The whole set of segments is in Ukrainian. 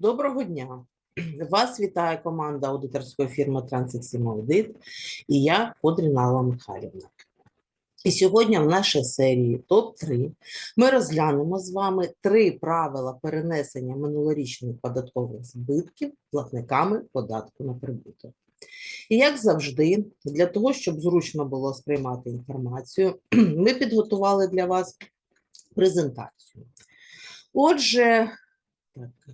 Доброго дня! Вас вітає команда аудиторської фірми Трансексім Аудит і я Кодріна Алла Михайлівна. І сьогодні в нашій серії ТОП-3 ми розглянемо з вами три правила перенесення минулорічних податкових збитків платниками податку на прибуток. І як завжди, для того, щоб зручно було сприймати інформацію, ми підготували для вас презентацію. Отже,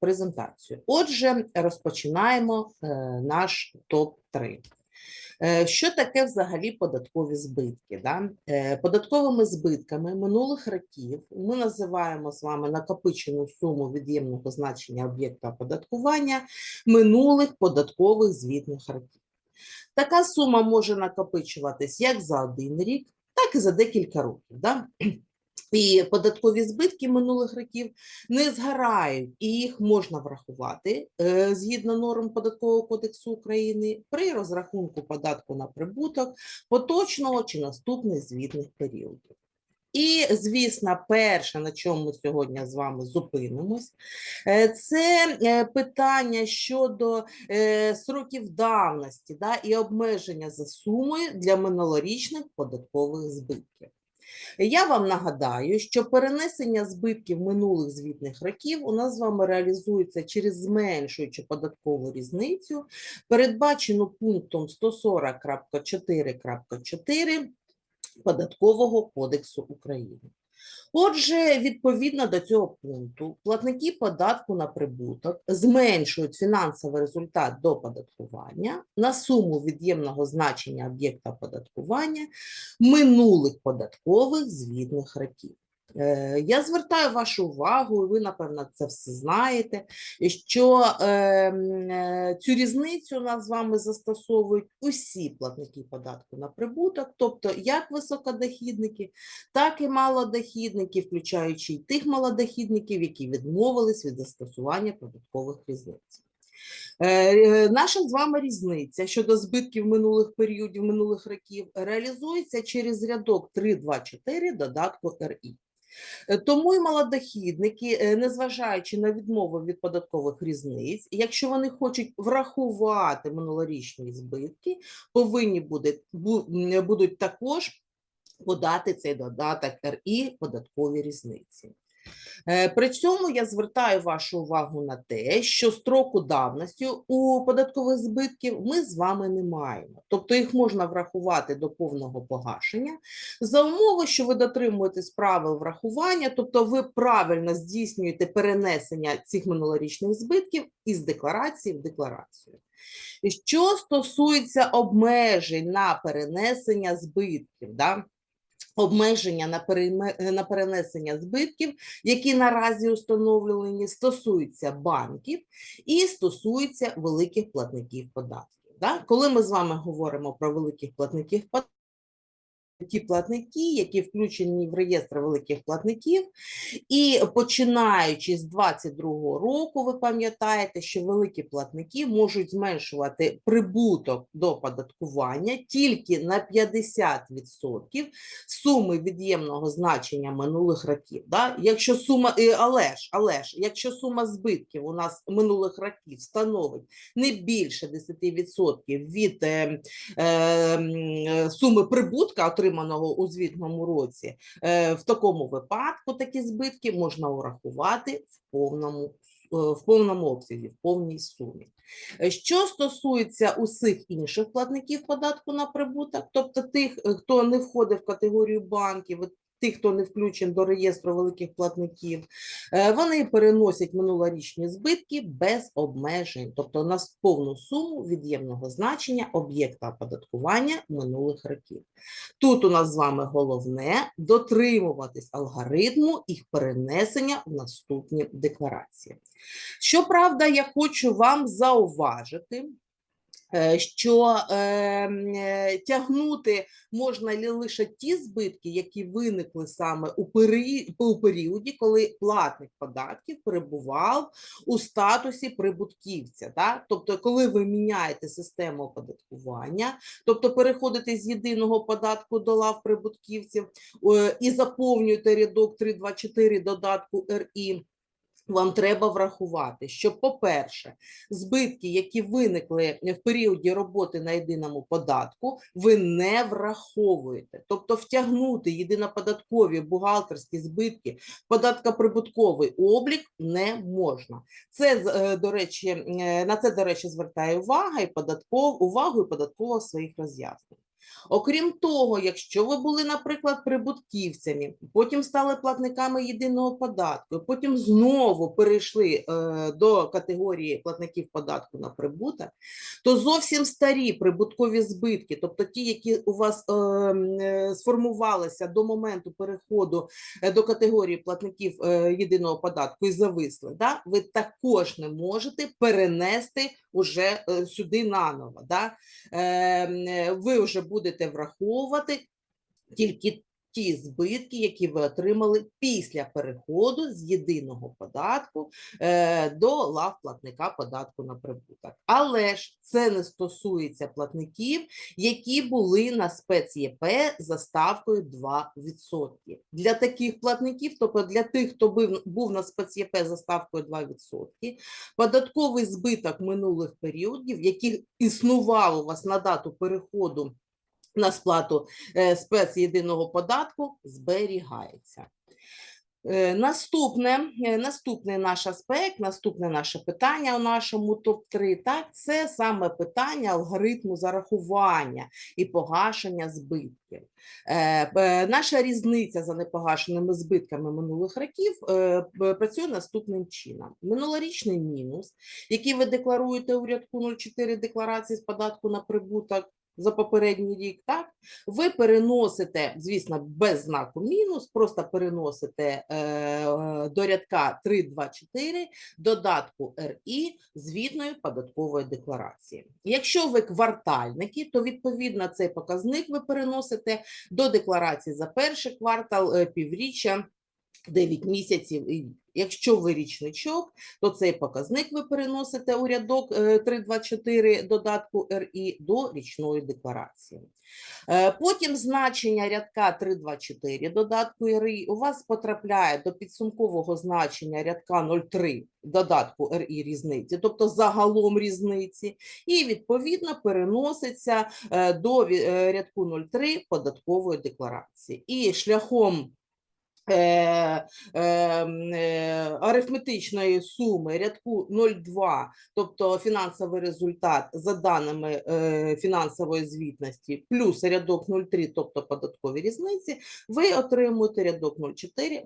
презентацію. Отже, розпочинаємо е, наш топ-3. Е, Що таке взагалі податкові збитки? Да? Е, Податковими збитками минулих років ми називаємо з вами накопичену суму від'ємного значення об'єкта оподаткування минулих податкових звітних років. Така сума може накопичуватись як за один рік, так і за декілька років. Да? І податкові збитки минулих років не згорають, і їх можна врахувати е, згідно норм Податкового кодексу України при розрахунку податку на прибуток поточного чи наступних звітних періодів. І, звісно, перше, на чому ми сьогодні з вами зупинимось, е, це е, питання щодо сроків давності да, і обмеження за сумою для минулорічних податкових збитків. Я вам нагадаю, що перенесення збитків минулих звітних років у нас з вами реалізується через зменшуючу податкову різницю, передбачену пунктом 140.4.4 Податкового кодексу України. Отже, відповідно до цього пункту, платники податку на прибуток зменшують фінансовий результат до оподаткування на суму від'ємного значення об'єкта оподаткування минулих податкових звітних років. Е, Я звертаю вашу увагу, і ви, напевно, це все знаєте, що е, м, е, цю різницю нас з вами застосовують усі платники податку на прибуток, тобто як високодохідники, так і малодохідники, включаючи й тих малодохідників, які відмовились від застосування податкових різниць. Е, Наша з вами різниця щодо збитків минулих періодів, минулих років реалізується через рядок 3.2.4 додатку РІ. Е, Тому і малодохідники, е, незважаючи на відмову від податкових різниць, якщо вони хочуть врахувати минулорічні збитки, повинні будуть також подати цей додаток РІ податкові різниці. Е, При цьому я звертаю вашу увагу на те, що строку давності у податкових збитків ми з вами не маємо. Тобто їх можна врахувати до повного погашення за умови, що ви дотримуєтесь правил врахування, тобто ви правильно здійснюєте перенесення цих минулорічних збитків із декларації в декларацію. Що стосується обмежень на перенесення збитків, да? Обмеження на, перейме- на перенесення збитків, які наразі установлені, стосуються банків і стосуються великих платників податків. Да? Коли ми з вами говоримо про великих платників податків, ті платники, які включені в реєстр великих платників, і починаючи з 22 року, ви пам'ятаєте, що великі платники можуть зменшувати прибуток до оподаткування тільки на 50% суми від'ємного значення минулих років. Да? Якщо сума, е, але ж, але ж, якщо сума збитків у нас минулих років становить не більше 10% від е, е, суми прибутка, отриманого у звітному році, е, в такому випадку такі збитки можна урахувати в повному, е, в повному обсязі, в повній сумі. Е, Що стосується усіх інших платників податку на прибуток, тобто тих, хто не входить в категорію банків, тих, хто не включен до реєстру великих платників, е, вони переносять минулорічні збитки без обмежень, тобто на повну суму від'ємного значення об'єкта оподаткування минулих років. Тут у нас з вами головне дотримуватись алгоритму їх перенесення в наступні декларації. Щоправда, я хочу вам зауважити, що е, е, тягнути можна лише ті збитки, які виникли саме у, пері... у періоді, коли платник податків перебував у статусі прибутківця. Да? Тобто, коли ви міняєте систему оподаткування, тобто переходите з єдиного податку до лав прибутківців е, і заповнюєте рядок 324 додатку РІ. Вам треба врахувати, що, по-перше, збитки, які виникли в періоді роботи на єдиному податку, ви не враховуєте. Тобто втягнути єдиноподаткові бухгалтерські збитки, податкоприбутковий облік не можна. Це, е, до речі, е, на це, до речі, звертає увага і податков, увагу і податкова своїх роз'ясненнях. Окрім того, якщо ви були, наприклад, прибутківцями, потім стали платниками єдиного податку, потім знову перейшли е, до категорії платників податку на прибуток, то зовсім старі прибуткові збитки, тобто ті, які у вас е, е, сформувалися до моменту переходу е, до категорії платників е, єдиного податку і зависли, да, ви також не можете перенести уже е, сюди наново. Да? Е, е, ви вже будете враховувати тільки ті збитки, які ви отримали після переходу з єдиного податку е, до лав платника податку на прибуток. Але ж це не стосується платників, які були на спец-ЄП за ставкою 2%. Для таких платників, тобто для тих, хто був на спец-ЄП за ставкою 2%, податковий збиток минулих періодів, який існував у вас на дату переходу на сплату е, спецєдиного податку, зберігається. Е, Наступне, е, наступний наш аспект, наступне наше питання у нашому топ-3, так, це саме питання алгоритму зарахування і погашення збитків. Наша різниця за непогашеними збитками минулих років працює наступним чином. Минулорічний мінус, який ви декларуєте у рядку 04 декларації з податку на прибуток за попередній рік, так, ви переносите, звісно, без знаку мінус, просто переносите е, до рядка 324 додатку РІ звітної податкової декларації. Якщо ви квартальники, то відповідно цей показник ви переносите до декларації за перший квартал, е, півріччя, 9 місяців і рік. Якщо ви річничок, то цей показник ви переносите у рядок е, 324 додатку РІ до річної декларації. Е, Потім значення рядка 324 додатку РІ у вас потрапляє до підсумкового значення рядка 03 додатку РІ різниці, тобто загалом різниці, і відповідно переноситься е, до е, рядку 03 податкової декларації. І шляхом е, е, е, арифметичної суми рядку 0,2, тобто фінансовий результат за даними е, фінансової звітності, плюс рядок 0,3, тобто податкові різниці, ви отримуєте рядок 0,4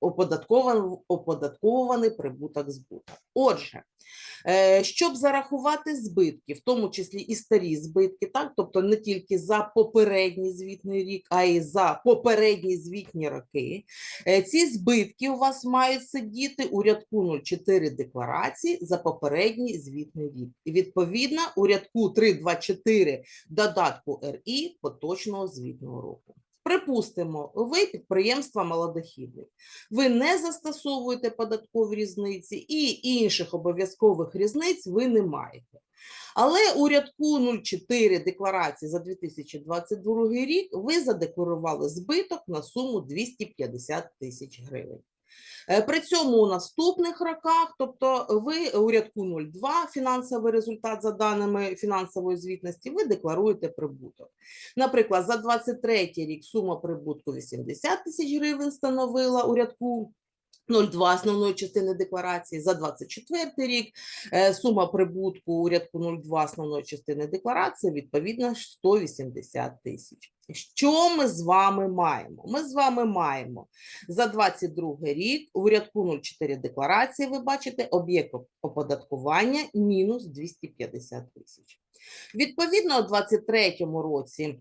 оподаткований, оподаткований, прибуток збуток. Отже, Е, Щоб зарахувати збитки, в тому числі і старі збитки, так тобто не тільки за попередній звітний рік, а й за попередні звітні роки. е, Ці збитки у вас мають сидіти у рядку 04 декларації за попередній звітний рік. І відповідно у рядку 324 додатку РІ поточного звітного року. Припустимо, ви підприємство малодохідне ви не застосовуєте податкові різниці і інших обов'язкових різниць ви не маєте. Але у рядку 04 декларації за 2022 рік ви задекларували збиток на суму 250 тисяч гривень. Е, При цьому у наступних роках, тобто ви у рядку 02 фінансовий результат за даними фінансової звітності, ви декларуєте прибуток. Наприклад, за 23 рік сума прибутку 80 тисяч гривень становила у рядку 0,2 основної частини декларації. За 24 рік е, сума прибутку у рядку 0,2 основної частини декларації відповідно 180 тисяч. Що ми з вами маємо? Ми з вами маємо за 22 рік у рядку 04 декларації, ви бачите, об'єкт оподаткування мінус 250 тисяч. Відповідно, у 23 році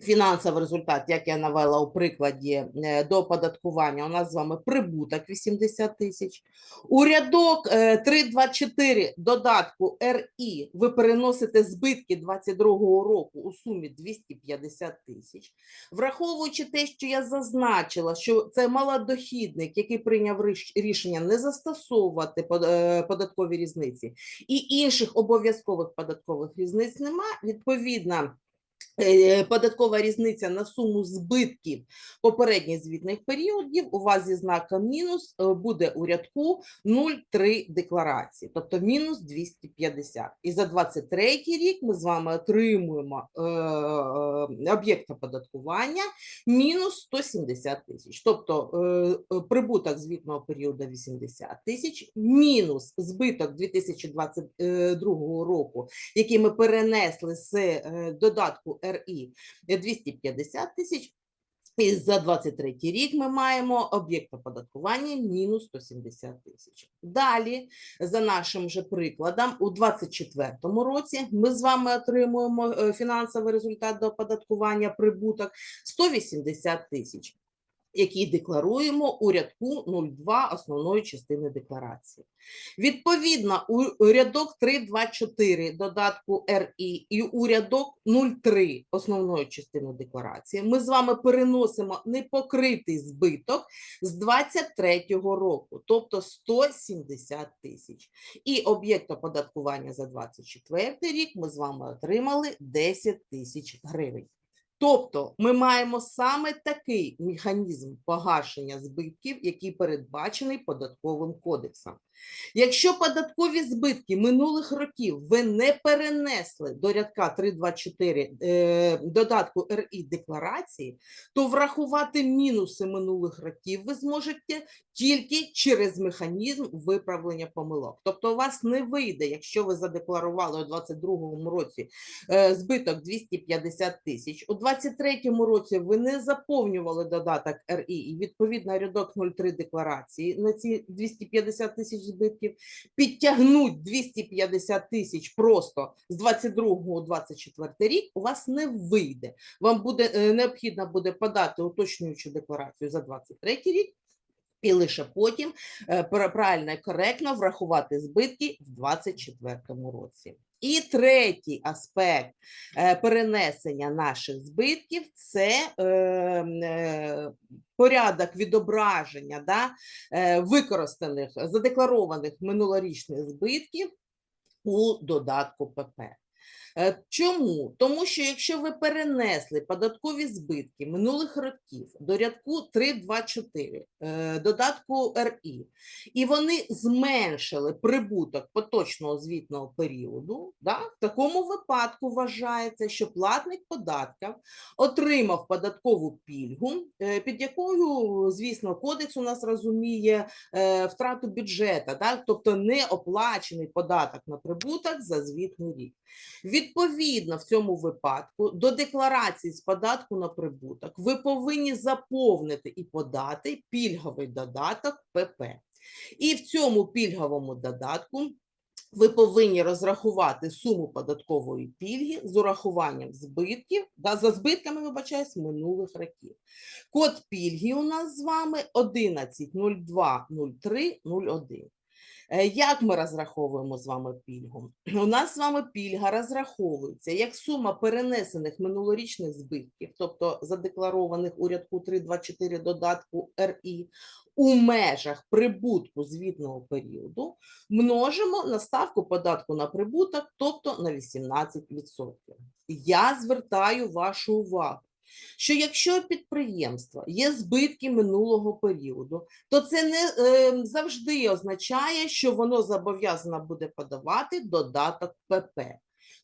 фінансовий результат, як я навела у прикладі е, до оподаткування, у нас з вами прибуток 80 тисяч. У рядок е, 324 додатку РІ ви переносите збитки 22 року у сумі 250 тисяч. Враховуючи те, що я зазначила, що це малодохідник, який прийняв рішення не застосовувати е, податкові різниці, і інших обов'язкових податкових різниць нема, відповідно, е, Податкова різниця на суму збитків попередніх звітних періодів у вас зі знаком мінус е, буде у рядку 0,3 декларації, тобто мінус 250. І за 23 рік ми з вами отримуємо е, е, об'єкт оподаткування мінус 170 тисяч. Тобто е, е, прибуток звітного періоду 80 тисяч, мінус збиток 2022 року, який ми перенесли з е, додатку РІ 250 тисяч. І за 23 рік ми маємо об'єкт оподаткування мінус 170 тисяч. Далі, за нашим же прикладом, у 24 році ми з вами отримуємо е, фінансовий результат до оподаткування прибуток 180 тисяч, який декларуємо у рядку 02 основної частини декларації. Відповідно, у рядок 324 додатку РІ і у рядок 03 основної частини декларації ми з вами переносимо непокритий збиток з 23 року, тобто 170 тисяч. І об'єкт оподаткування за 24 рік ми з вами отримали 10 тисяч гривень. Тобто ми маємо саме такий механізм погашення збитків, який передбачений податковим кодексом. Якщо податкові збитки минулих років ви не перенесли до рядка 324 е, додатку РІ декларації, то врахувати мінуси минулих років ви зможете тільки через механізм виправлення помилок. Тобто у вас не вийде, якщо ви задекларували у 2022 році е, збиток 250 тисяч, 2023 році ви не заповнювали додаток РІ і відповідно рядок 03 декларації на ці 250 тисяч збитків, підтягнуть 250 тисяч просто з 22 у 24 рік, у вас не вийде. Вам буде е, необхідно буде подати уточнюючу декларацію за 23 рік. І лише потім е, правильно і коректно врахувати збитки в 2024 році. І третій аспект е, перенесення наших збитків це е, е, порядок відображення да, використаних задекларованих минулорічних збитків у додатку ПП. Е, Чому? Тому що якщо ви перенесли податкові збитки минулих років до рядку 324 е, додатку РІ, і вони зменшили прибуток поточного звітного періоду, да, в такому випадку вважається, що платник податків отримав податкову пільгу, е, під якою, звісно, кодекс у нас розуміє втрату бюджету, да, тобто не оплачений податок на прибуток за звітний рік. Відповідно, в цьому випадку до декларації з податку на прибуток ви повинні заповнити і подати пільговий додаток ПП. І в цьому пільговому додатку ви повинні розрахувати суму податкової пільги з урахуванням збитків, да, за збитками, вибачаюсь, минулих років. Код пільги у нас з вами 11020301. Е, Як ми розраховуємо з вами пільгу? У нас з вами пільга розраховується як сума перенесених минулорічних збитків, тобто задекларованих у рядку 324 додатку РІ, у межах прибутку звітного періоду, множимо на ставку податку на прибуток, тобто на 18%. Я звертаю вашу увагу. Що якщо у підприємства є збитки минулого періоду, то це не е, завжди означає, що воно зобов'язано буде подавати додаток ПП.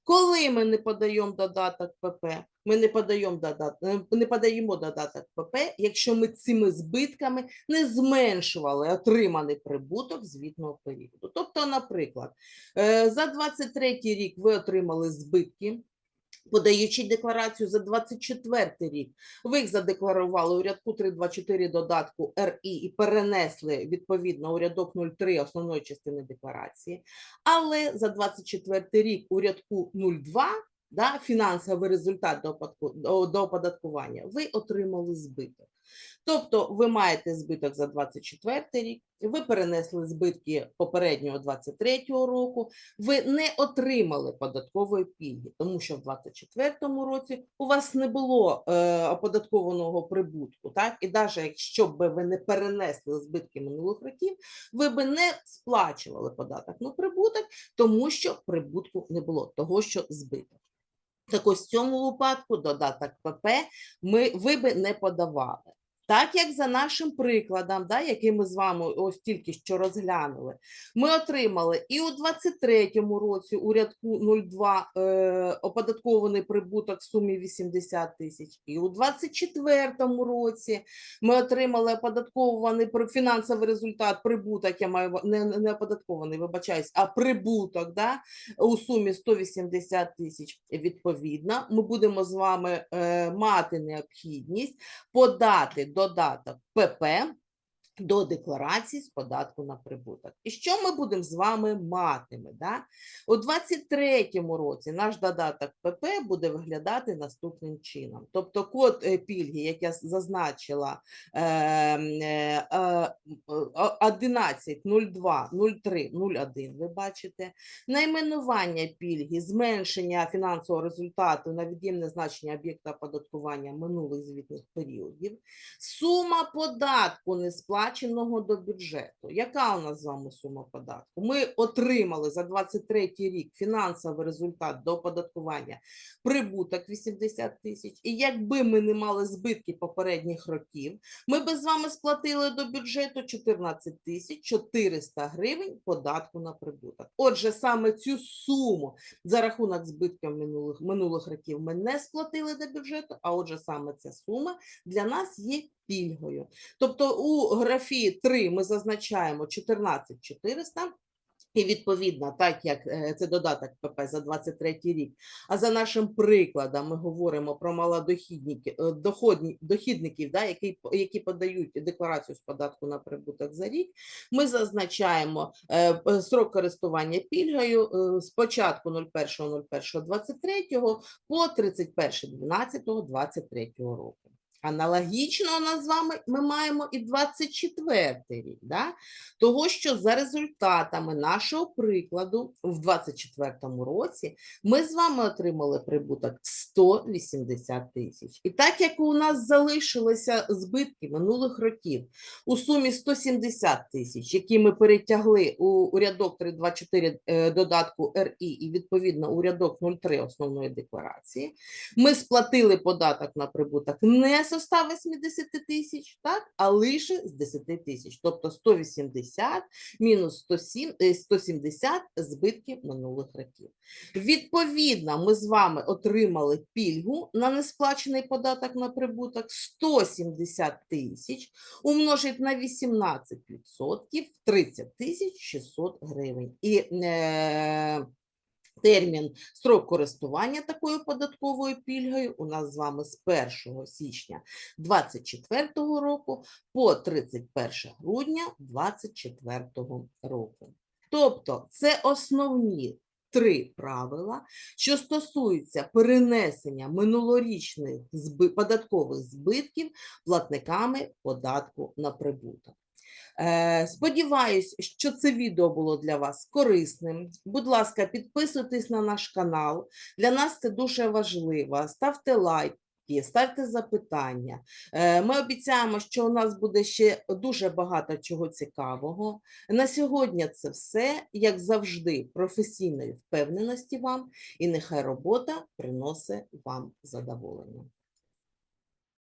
Коли ми не подаємо додаток ПП, ми не подаємо додаток, не подаємо додаток ПП, якщо ми цими збитками не зменшували отриманий прибуток звітного періоду. Тобто, наприклад, е, за 23 рік ви отримали збитки. Подаючи декларацію за 24 рік, ви їх задекларували у рядку 324 додатку РІ і перенесли відповідно у рядок 03 основної частини декларації. Але за 24 рік у рядку 02 да, фінансовий результат до, оподаткування, ви отримали збиток. Тобто ви маєте збиток за 24 рік, ви перенесли збитки попереднього 23 року, ви не отримали податкової пільги, тому що в 2024 році у вас не було е, оподаткованого прибутку. Так? І навіть якщо б ви не перенесли збитки минулих років, ви б не сплачували податок на прибуток, тому що прибутку не було, того що збиток. Так ось в цьому випадку додаток ПП ми, ви би не подавали. Так як за нашим прикладом, да, який ми з вами ось тільки що розглянули, ми отримали і у 23-му році у рядку 02 е, оподаткований прибуток в сумі 80 тисяч, і у 24-му році ми отримали оподаткований фінансовий результат, прибуток, я маю не, не оподаткований, вибачаюсь, а прибуток да, у сумі 180 тисяч. Відповідно, ми будемо з вами е, мати необхідність подати додаток. ПП до декларації з податку на прибуток. І що ми будемо з вами матиме? Да? У 23-му році наш додаток ПП буде виглядати наступним чином. Тобто код е, пільги, як я зазначила, е, е, е, 11 02 03 01, ви бачите, найменування пільги, зменшення фінансового результату на від'ємне значення об'єкта оподаткування минулих звітних періодів, сума податку несплаченого до бюджету. Яка у нас з вами сума податку? Ми отримали за 23 рік фінансовий результат до оподаткування прибуток 80 тисяч. І якби ми не мали збитки попередніх років, ми би з вами сплатили до бюджету 14 тисяч 400 гривень податку на прибуток. Отже, саме цю суму за рахунок збитків минулих, минулих років ми не сплатили до бюджету, а отже, саме ця сума для нас є пільгою. Тобто у графі 3 ми зазначаємо 14 400, і відповідно, так як е, це додаток ПП за 23 рік, а за нашим прикладом ми говоримо про малодохідники, е, доходні, дохідників, да, які, які подають декларацію з податку на прибуток за рік, ми зазначаємо е, срок користування пільгою е, з початку 01.01.23 по 31.12.23 року. Аналогічно нас з вами ми маємо і 24 рік, да? того що за результатами нашого прикладу в 24 році ми з вами отримали прибуток 180 тисяч. І так як у нас залишилися збитки минулих років у сумі 170 тисяч, які ми перетягли у, у рядок 324 е, додатку РІ і відповідно у рядок 03 основної декларації, ми сплатили податок на прибуток не зі 180 тисяч, так, а лише з 10 тисяч, тобто 180 мінус 107, е, 170 збитків минулих років. Відповідно, ми з вами отримали пільгу на несплачений податок на прибуток 170 тисяч умножить на 18% 30 тисяч 600 гривень. І е, термін строк користування такою податковою пільгою у нас з вами з 1 січня 2024 року по 31 грудня 2024 року. Тобто це основні три правила, що стосуються перенесення минулорічних податкових збитків платниками податку на прибуток. Е, Сподіваюсь, що це відео було для вас корисним. Будь ласка, підписуйтесь на наш канал. Для нас це дуже важливо. Ставте лайки. Ставте запитання. Е, Ми обіцяємо, що у нас буде ще дуже багато чого цікавого. На сьогодні це все, як завжди, професійної впевненості вам, і нехай робота приносить вам задоволення.